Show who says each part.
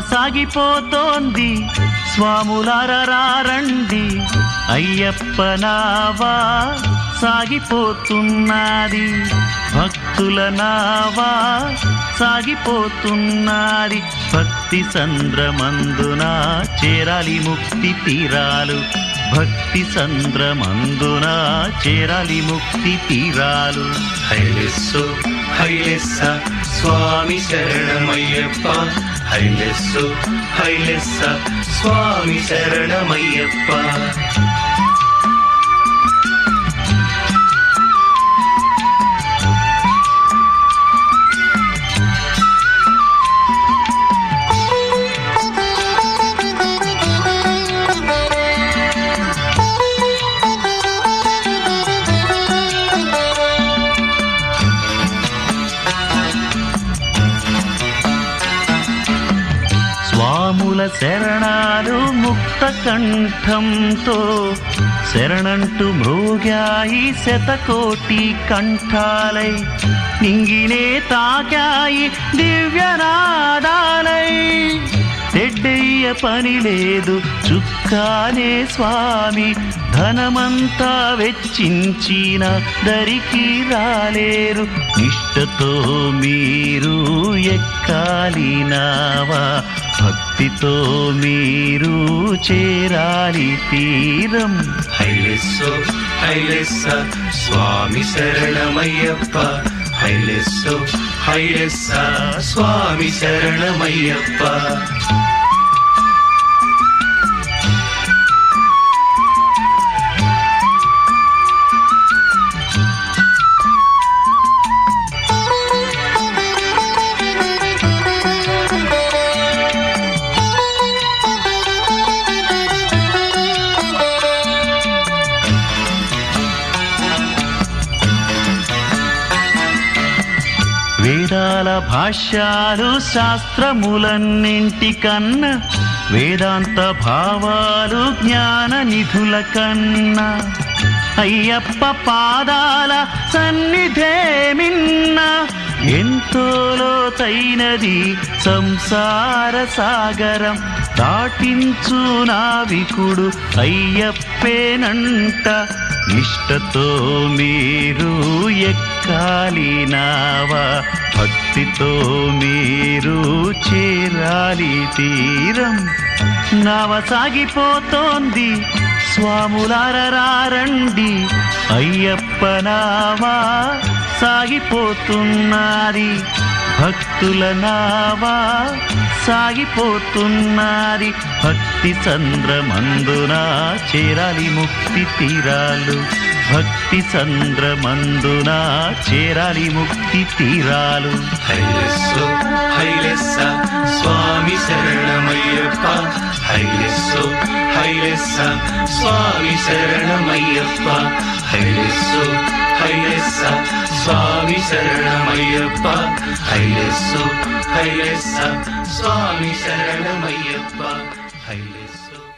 Speaker 1: సాగిపోతోంది స్వాములారండి అయ్యప్ప నావా సాగిపోతున్నది. భక్తుల నావా సాగిపోతున్నది. భక్తి సంద్రమందున చేరాలి ముక్తి తీరాలు. భక్తి సంద్రమందున చేరాలి ముక్తి తీరాలు.
Speaker 2: హైలెస్సు హైలెస్స స్వామి శరణమయ్యప్ప. హైలెస్సు హైలెస్స స్వామి శరణమయ్యప్ప.
Speaker 1: స్వాముల శరణాలు ముక్త కంఠంతో శరణంటూ మృగాయి శతకోటి కంఠాలై నింగినే తాకాయి దివ్యనాదాలై. తెడ్డయ్య పని లేదు చుక్కానే స్వామి ధనమంతా వెచ్చించిన దరికి రాలేరు. నిష్టతో మీరు ఎక్కాలి నావా? భక్తితో మీరు చేరాలి తీరం.
Speaker 2: హైలెస్సో హైలెస్స స్వామి శరణమయ్యప్ప. హైలెస్సో హైలెస్స స్వామి శరణమయ్యప్ప.
Speaker 1: వేదాల భాష్యాలు శాస్త్రములన్నింటికన్నా వేదాంత భావాలు జ్ఞాన నిధుల కన్నా. అయ్యప్ప పాదాల సన్నిధే మిన్న ఎంతో లోతైనది సంసార సాగరం దాటించు నావికుడు అయ్యప్పేనంట. నిష్టతో మీరు ఎక్క నావా భక్తితో మీరు చేరాలి తీరం. నావ సాగిపోతోంది స్వాములారండి అయ్యప్ప నావా సాగిపోతున్నది భక్తుల నావా సాగిపోతున్నది భక్తి చంద్రమందున చేరాలి ముక్తి తీరాలు. భక్తి చంద్రమందున చేరాలి ముక్తి తీరాలు.
Speaker 2: హైలెస్సు హైలెస్స స్వామి శరణమయ్యప్ప. హైలెస్సు హైలెస్స స్వామి శరణమయ్యప్ప. హైలెస్సు హైలెస్స స్వామి శరణమయ్యప్ప. హైలెస్సు హైలెస్స స్వామి శరణమయ్యప్ప. హైలెస్సు.